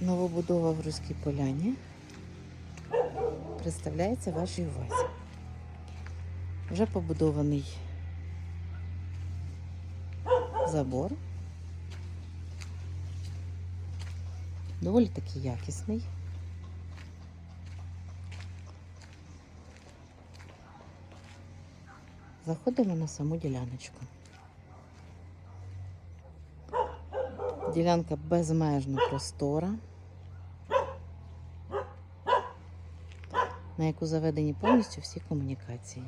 Новобудова в Руській Поляні представляється вашій увазі. Вже побудований забор. Доволі таки якісний. Заходимо на саму діляночку. Ділянка безмежно простора, на яку заведені повністю всі комунікації.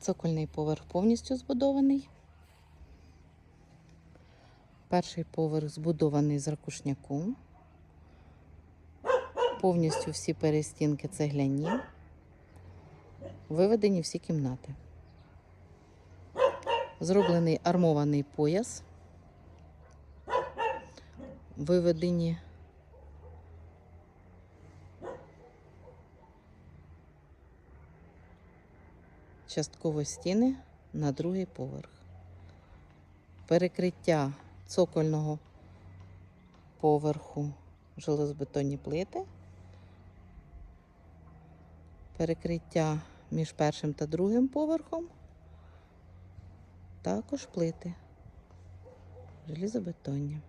Цокольний поверх повністю збудований. Перший поверх збудований з ракушняку. Повністю всі перестінки цегляні. Виведені всі кімнати. Зроблений армований пояс. Виведені частково стіни на другий поверх. Перекриття цокольного поверху железобетонні плити. Перекриття між першим та другим поверхом. Також плити железобетонні.